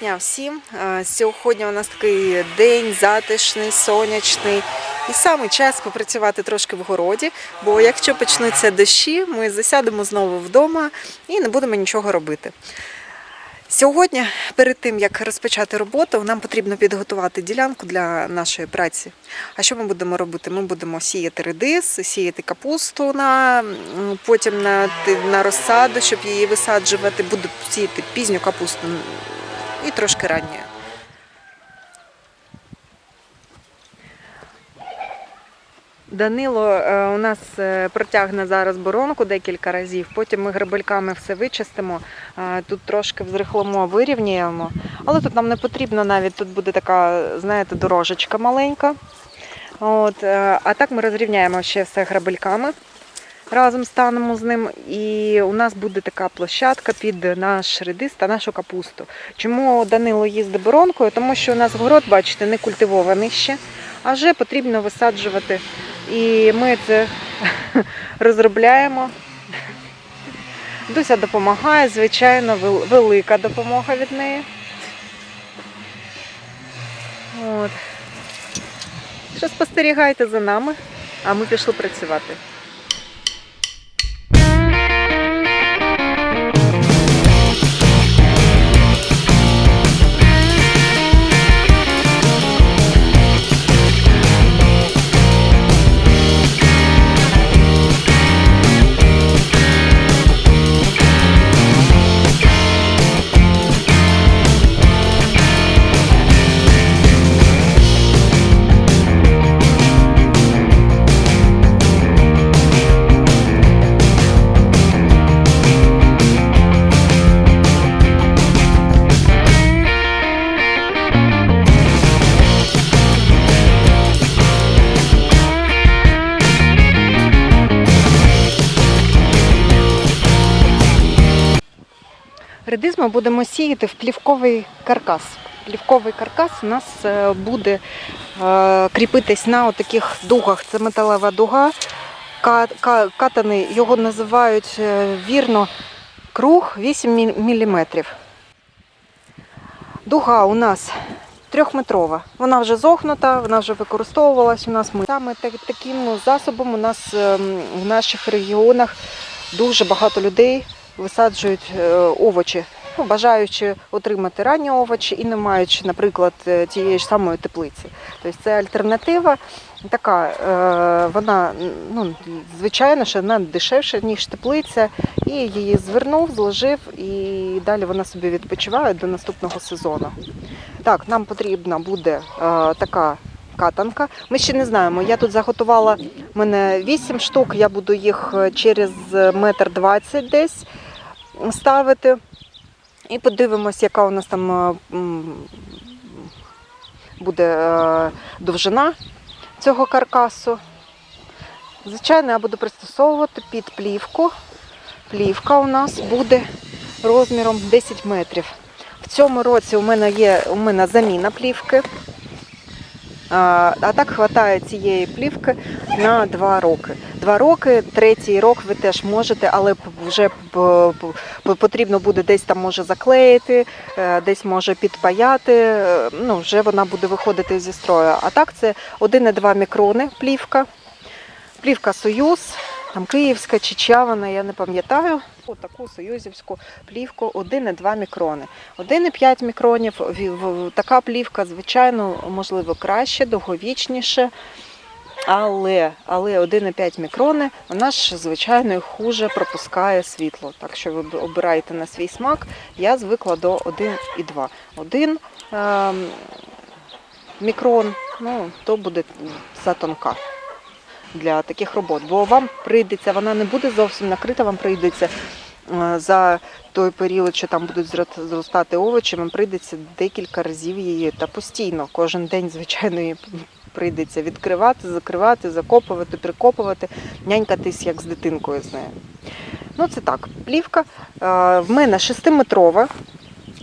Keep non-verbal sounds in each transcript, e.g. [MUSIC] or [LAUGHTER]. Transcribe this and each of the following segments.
дня всім. Е, Сьогодні у нас такий день затишний, сонячний. І саме час попрацювати трошки в городі, бо якщо почнуться дощі, ми засядемо знову вдома і не будемо нічого робити. Сьогодні, перед тим як розпочати роботу, нам потрібно підготувати ділянку для нашої праці. А що ми будемо робити? Ми будемо сіяти редис, сіяти капусту на потім на, на розсаду, щоб її висаджувати. Буду сіяти пізню капусту і трошки ранньою. Данило е, у нас е, протягне зараз боронку декілька разів, потім ми грабельками все вичистимо, е, тут трошки взрихлимо, вирівняємо. Але тут нам не потрібно навіть, тут буде така, знаєте, дорожечка маленька. От, а так ми розрівняємо ще все грабельками. Разом станемо з ним, і у нас буде така площадка під наш редис та нашу капусту. Чому Данило їздить боронкою? Тому що у нас город, бачите, не культивований ще, а вже потрібно висаджувати. І ми це [LAUGHS] розробляємо. Дуся допомагає, звичайно, велика допомога від неї. От. Що спостерігайте за нами, а ми пішли працювати. Редис будемо сіяти в плівковий каркас. Плівковий каркас у нас е, буде е, кріпитись на таких дугах. Це металева дуга. Ка- ка- Катаний його називають е, вірно круг 8 мм. Дуга у нас трьохметрова. Вона вже зогнута, вона вже використовувалась у нас. Саме таким ну, засобом у нас ем, в наших регіонах дуже багато людей висаджують е, овочі, ну, бажаючи отримати ранні овочі і не маючи, наприклад, е, тієї ж самої теплиці. Тобто це альтернатива така, е, вона ну, звичайно, що вона дешевша, ніж теплиця, і її звернув, зложив, і далі вона собі відпочиває до наступного сезону. Так, нам потрібна буде така катанка. Ми ще не знаємо. Я тут заготувала в мене 8 штук, я буду їх е, через метр двадцять десь ставити. І подивимось, яка у нас там е, буде е, довжина цього каркасу. Звичайно, я буду пристосовувати під плівку. Плівка у нас буде розміром 10 метрів. В цьому році у мене є у мене заміна плівки. А так вистачає цієї плівки на два роки. Два роки, третій рок ви теж можете, але вже потрібно буде десь там може заклеїти, е, десь може підпаяти. е, Ну, вже вона буде виходити зі строю. А так це 1,2 мікрони плівка. Плівка Союз, там київська чи чавана, я не пам'ятаю. Таку союзівську плівку 1,2 мікрони. 1,5 мікронів. Така плівка, звичайно, можливо, краще, довговічніше. Але, але 1,5 мікрони, вона ж, звичайно, хуже пропускає світло. Так що ви обираєте на свій смак. Я звикла до 1,2. 1 ем, мікрон, ну, то буде затонка для таких робот. Бо вам прийдеться, вона не буде зовсім накрита, вам прийдеться е, за той період, що там будуть зростати овочі, вам прийдеться декілька разів її та постійно. Кожен день, звичайно, її прийдеться відкривати, закривати, закопувати, прикопувати, нянькатись як з дитинкою з нею. Ну, це так, плівка. Е, В мене 6-метрова.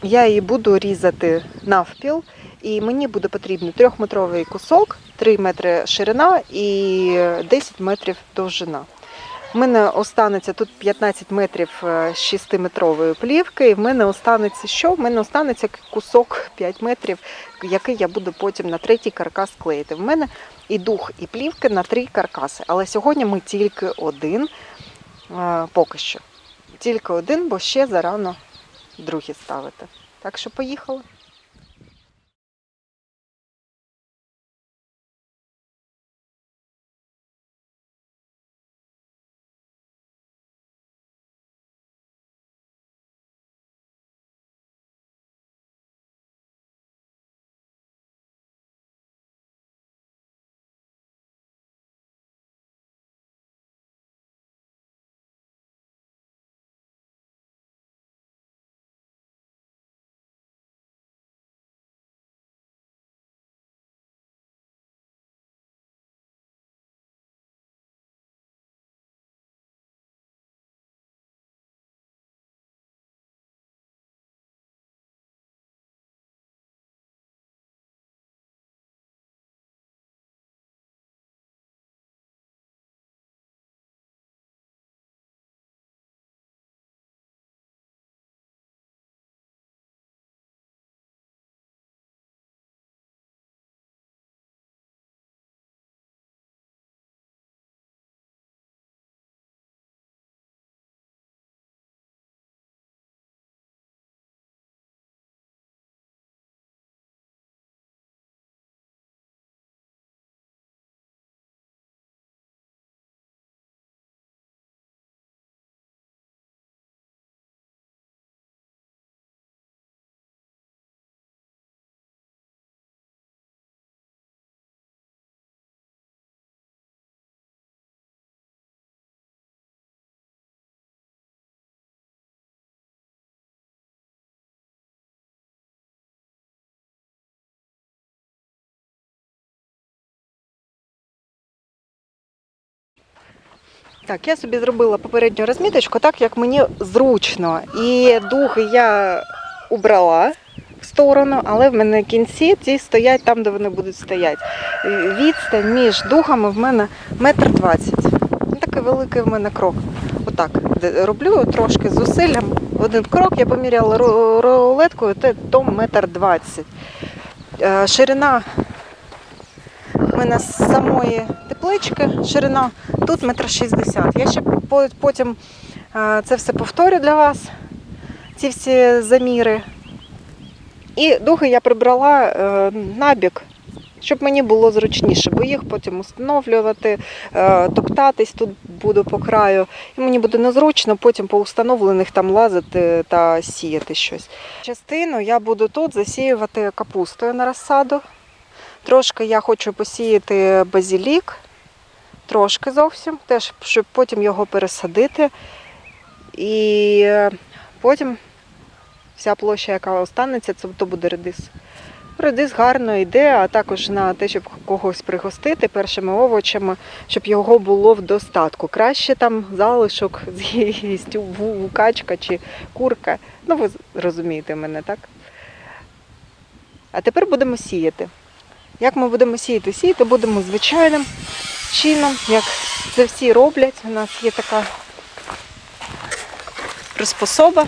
Я її буду різати навпіл, і мені буде потрібен трьохметровий кусок, 3 метри ширина і 10 метрів довжина. В мене останеться тут 15 метрів 6-метрової плівки, і в мене останеться що? В мене останеться кусок 5 метрів, який я буду потім на третій каркас клеїти. В мене і дух, і плівки на три каркаси. Але сьогодні ми тільки один, е, поки що. Тільки один, бо ще зарано другий ставити. Так що поїхали. Так, я собі зробила попередню розміточку так, як мені зручно. І духи я убрала в сторону, але в мене кінці ті стоять там, де вони будуть стояти. Відстань між духами в мене метр двадцять. Ну, Такий великий в мене крок. Отак роблю трошки з зусиллям. Один крок я поміряла рулеткою, то, то метр двадцять. Е, Ширина в мене з самої теплички, ширина тут метр шістдесят. Я ще потім е, це все повторю для вас, ці всі заміри. І духи я прибрала е, набік, щоб мені було зручніше, бо їх потім установлювати, е, топтатись тут буду по краю. І мені буде незручно потім по установлених там лазити та сіяти щось. Частину я буду тут засіювати капустою на розсаду. Трошки я хочу посіяти базілік, трошки зовсім, теж, щоб потім його пересадити. І е, потім вся площа, яка останеться, це то буде редис. Редис гарно йде, а також на те, щоб когось пригостити першими овочами, щоб його було в достатку. Краще там залишок [LAUGHS] з'їсть качка чи курка. Ну, ви розумієте мене, так? А тепер будемо сіяти. Як ми будемо сіяти? Сіяти будемо звичайним чином, як це всі роблять. У нас є така приспособа.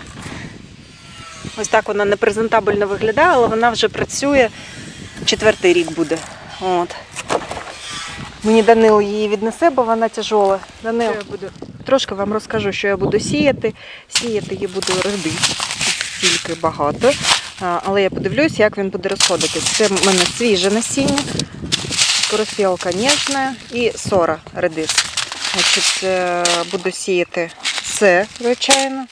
Ось так вона не презентабельно виглядає, але вона вже працює четвертий рік буде. От. Мені Данил її віднесе, бо вона тяжола. Данил, я буду... трошки вам розкажу, що я буду сіяти. Сіяти її буду редис. Тільки багато. Але я подивлюсь, як він буде розходитись. Це в мене свіже насіння, скороспілка ніжна і сора редис. Значить, е, буду сіяти це, звичайно.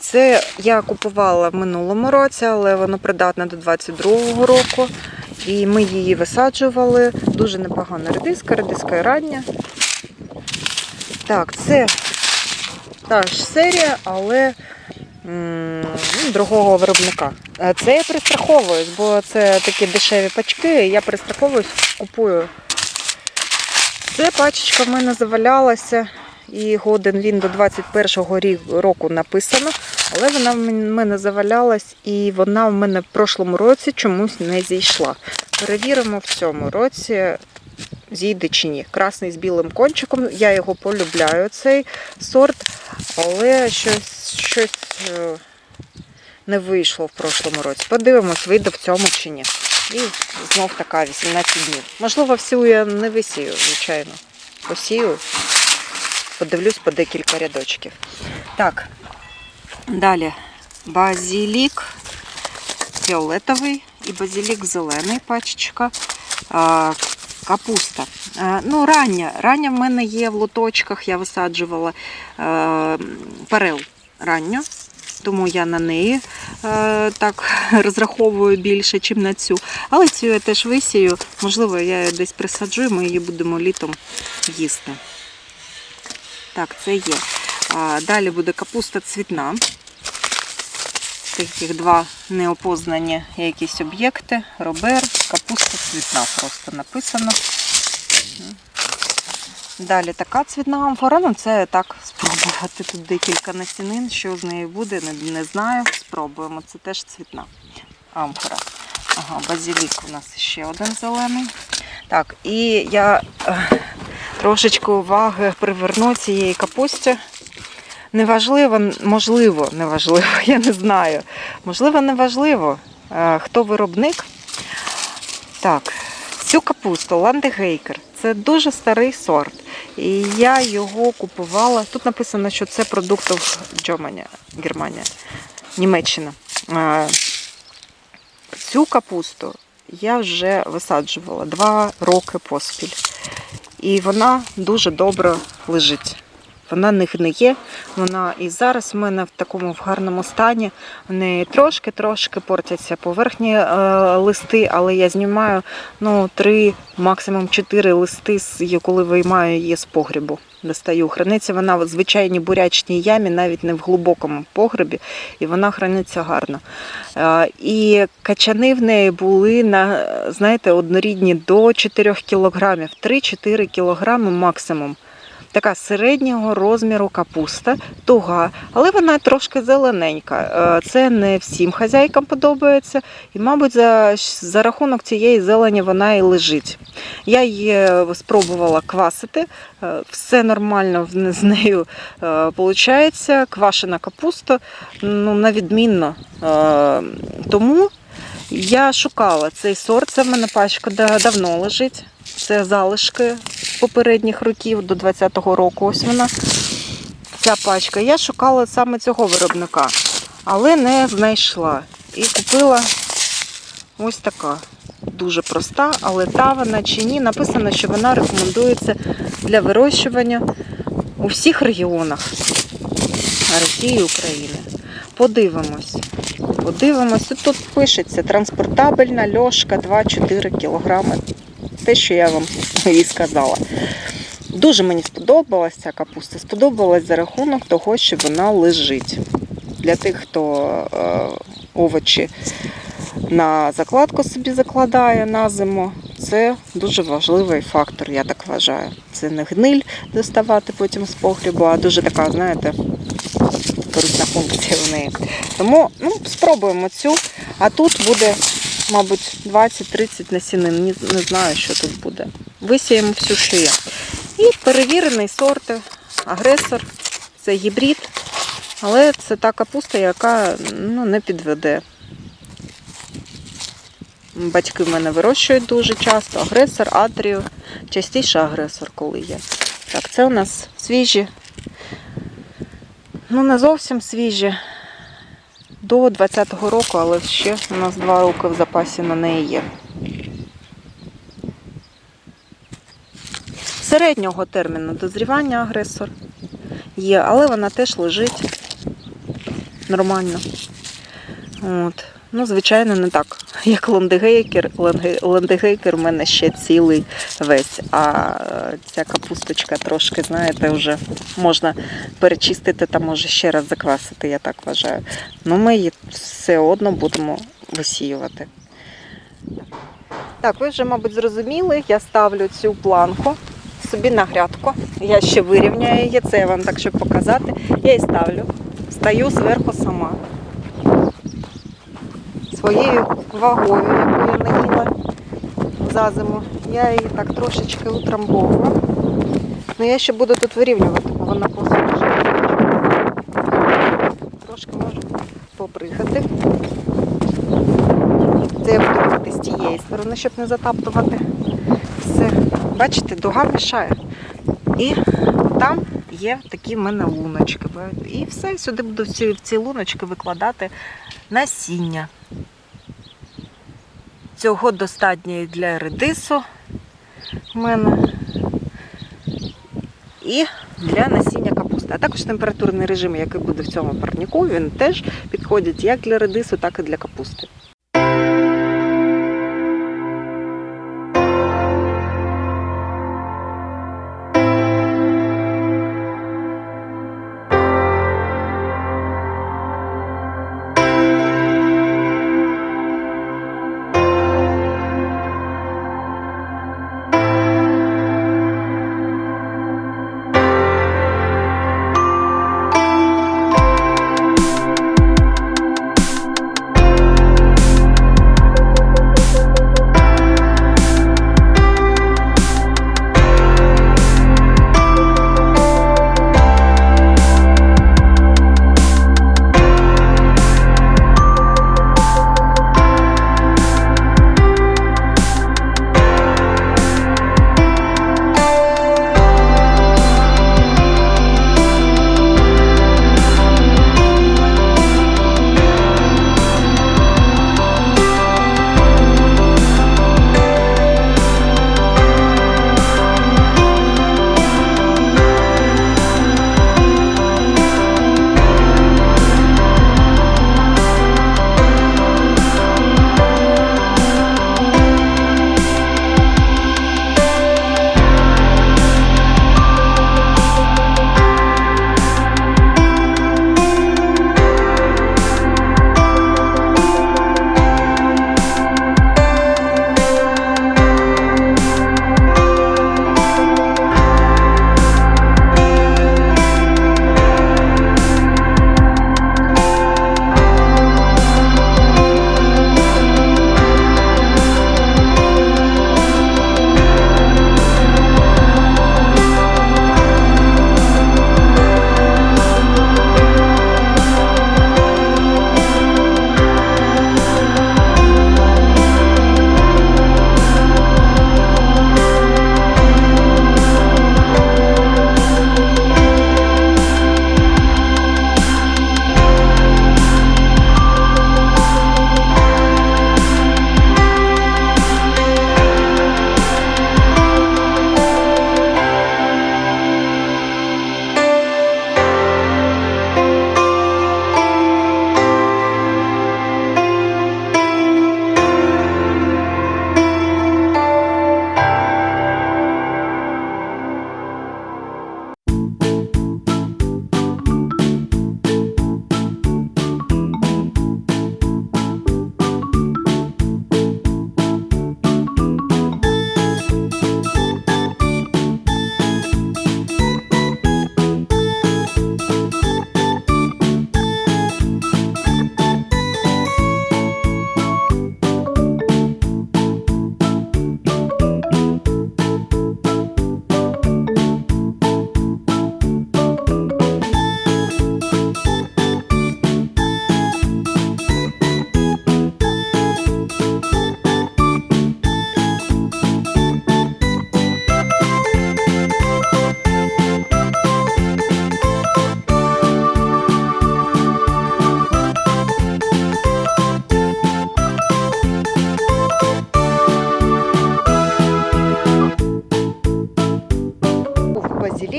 Це я купувала в минулому році, але воно придатне до 22-го року. І ми її висаджували. Дуже непогана редиска, редиска і рання. Так, це та ж серія, але другого виробника. Е, Це я пристраховуюсь, бо це такі дешеві пачки, я пристраховуюсь, купую. Це пачечка в мене завалялася, і годен він до 21-го року написано, але вона в мене завалялась, і вона в мене в прошлому році чомусь не зійшла. Перевіримо в цьому році, зійде чи ні. Красний з білим кончиком. Я його полюбляю, цей сорт, але щось, щось е, не вийшло в прошлому році. Подивимось, вийде в цьому чи ні. І знов така 18 днів. Можливо, всю я не висію, звичайно. Посію, подивлюсь по декілька рядочків. Так, далі базілік фіолетовий і базілік зелений пачечка. Капуста. Ну, рання. Рання в мене є в лоточках, я висаджувала е, перел ранньо, тому я на неї е, так [LAUGHS] розраховую більше, ніж на цю. Але цю я теж висію. Можливо, я її десь присаджу, і ми її будемо літом їсти. Так, це є. Далі буде капуста цвітна. Таких два неопознані якісь об'єкти. Робер, капуста цвітна просто написано. Далі така цвітна амфора, ну це так спробувати. Тут декілька насінин, що з нею буде, не, не знаю. Спробуємо. Це теж цвітна амфора. Ага, базилік у нас ще один зелений. Так, і я е, трошечки уваги приверну цієї капусті. Неважливо, можливо, неважливо, [LAUGHS] я не знаю. Можливо, неважливо, е, хто виробник. Так, цю капусту Ландегейкер. Це дуже старий сорт. І я його купувала. Тут написано, що це продуктів Джоманя, Германія, Німеччина. Цю капусту я вже висаджувала два роки поспіль. І вона дуже добре лежить. Вона не гниє, вона і зараз в мене в такому в гарному стані. В неї трошки-трошки портяться поверхні е, листи, але я знімаю ну, три, максимум чотири листи, з- коли виймаю її з погрібу. Достаю. Храниться вона в звичайній бурячній ямі, навіть не в глибокому погребі, і вона храниться гарно. Е, І качани в неї були на, знаєте, однорідні до 4 кілограмів, 3-4 кілограми максимум. Така середнього розміру капуста, туга, але вона трошки зелененька. Е, Це не всім хазяйкам подобається, і, мабуть, за, за рахунок цієї зелені вона і лежить. Я її е, спробувала квасити, е, все нормально з нею виходить. Квашена капуста, ну, на відмінно. Е, Тому я шукала цей сорт, це в мене пачка давно лежить. Це залишки попередніх років до 20-го року. Ось вона ця пачка. Я шукала саме цього виробника, але не знайшла. І купила ось така. Дуже проста, але та вона чи ні. Написано, що вона рекомендується для вирощування у всіх регіонах Росії і України. Подивимось. Подивимось. І Тут пишеться транспортабельна льошка 2-4 кілограми. Те, що я вам [LAUGHS] і сказала. Дуже мені сподобалася ця капуста. Сподобалась за рахунок того, що вона лежить. Для тих, хто е, овочі на закладку собі закладає на зиму, це дуже важливий фактор, я так вважаю. Це не гниль доставати потім з погрібу, а дуже така, знаєте, корисна функція в неї. Тому ну, спробуємо цю. А тут буде, мабуть, 20-30 насінин. Не, знаю, що тут буде. Висіємо всю, що є. І перевірений сорт, агресор, це гібрид, але це та капуста, яка ну, не підведе. Батьки в мене вирощують дуже часто. Агресор, атріо, частіше агресор, коли є. Так, це у нас свіжі. Ну, не зовсім свіжі. До 20-го року, але ще у нас 2 роки в запасі на неї є. Середнього терміну дозрівання агресор є, але вона теж лежить нормально. От. Ну, звичайно, не так, як ландегейкер. Ланге- Ландегейкер в мене ще цілий весь. А е, ця капусточка трошки, знаєте, вже можна перечистити та може ще раз заквасити, я так вважаю. Ну, ми її все одно будемо висіювати. Так, ви вже, мабуть, зрозуміли, я ставлю цю планку собі на грядку. Я ще вирівняю її, це я вам так, щоб показати. Я її ставлю, стаю зверху сама. Своєю вагою, яку я наїла, за зиму. Я її так трошечки утрамбовую. Ну я ще буду тут вирівнювати, бо вона лежить. Трошки можу попригати. Це я буду робити з тієї сторони, щоб не затаптувати. Все. Бачите, дуга мішає. І там є такі в мене луночки. І все, сюди буду в ці луночки викладати насіння. Цього достатньо і для редису в мене. І для насіння капусти. А також температурний режим, який буде в цьому парнику, він теж підходить як для редису, так і для капусти.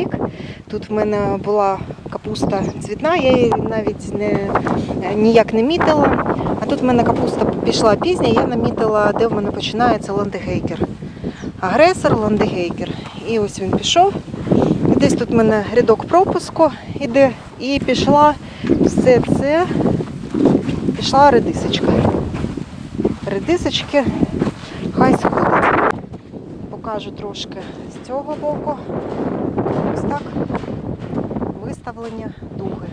Базилік. Тут в мене була капуста цвітна, я її навіть не, ніяк не мітила. А тут в мене капуста пішла пізня, я намітила, де в мене починається ландегейкер. Агресор, ландегейкер. І ось він пішов. І десь тут в мене рядок пропуску іде. І пішла все це, пішла редисочка. Редисочки хай сходить. Покажу трошки з цього боку. Так виставлення дуги.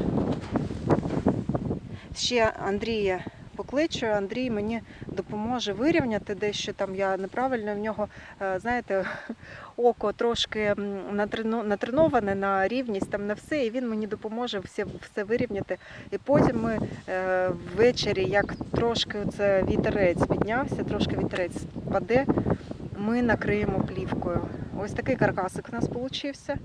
Ще Андрія покличу, Андрій мені допоможе вирівняти дещо там. Я неправильно в нього, е, знаєте, [LAUGHS] око трошки натреноване на рівність там на все, і він мені допоможе все, все вирівняти. І потім ми е, ввечері, як трошки це вітерець піднявся, трошки вітерець спаде, ми накриємо плівкою. Ось такий каркасик у нас вийшов.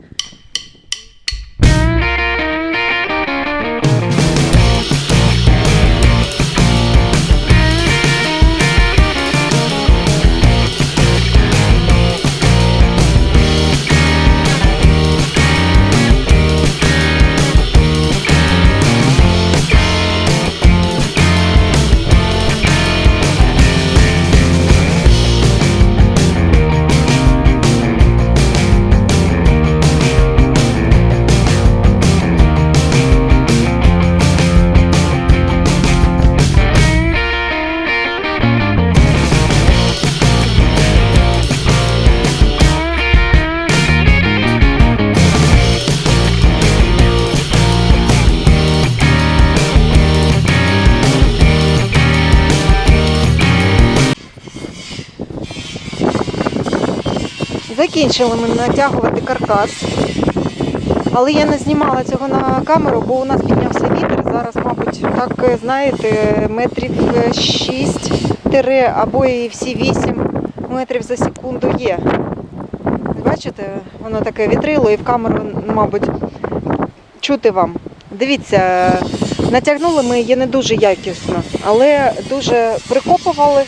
Закінчили ми натягувати каркас. Але я не знімала цього на камеру, бо у нас піднявся вітер. Зараз, мабуть, так е, знаєте, метрів 6 тире або і всі 8 метрів за секунду є. Бачите, воно таке вітрило і в камеру, мабуть, чути вам. Дивіться, натягнули ми її не дуже якісно, але дуже прикопували.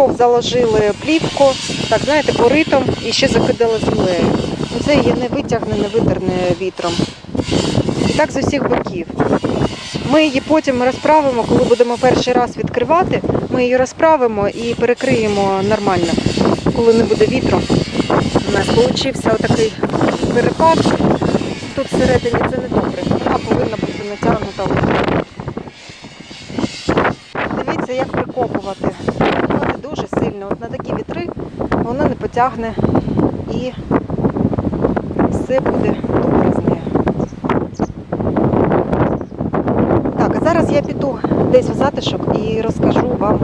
В ров заложили плівку, так знаєте, коритом і ще закидали землею. Це її не витягне, не витерне вітром. І так з усіх боків. Ми її потім розправимо, коли будемо перший раз відкривати, ми її розправимо і перекриємо нормально, коли не буде вітру. У нас вийшов отакий перепад. Тут всередині це не добре. Вона повинна бути натягнута. ось. Дивіться, як прикопувати. Прикопувати дуже сильно. От на такі вітри воно і все буде добре з нею. Так, а зараз я піду десь в затишок і розкажу вам,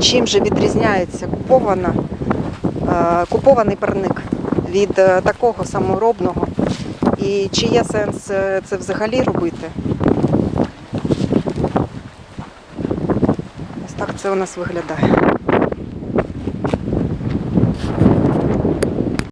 чим же відрізняється купована, е, купований парник від е, такого саморобного. І чи є сенс е, це взагалі робити? Ось так це у нас виглядає.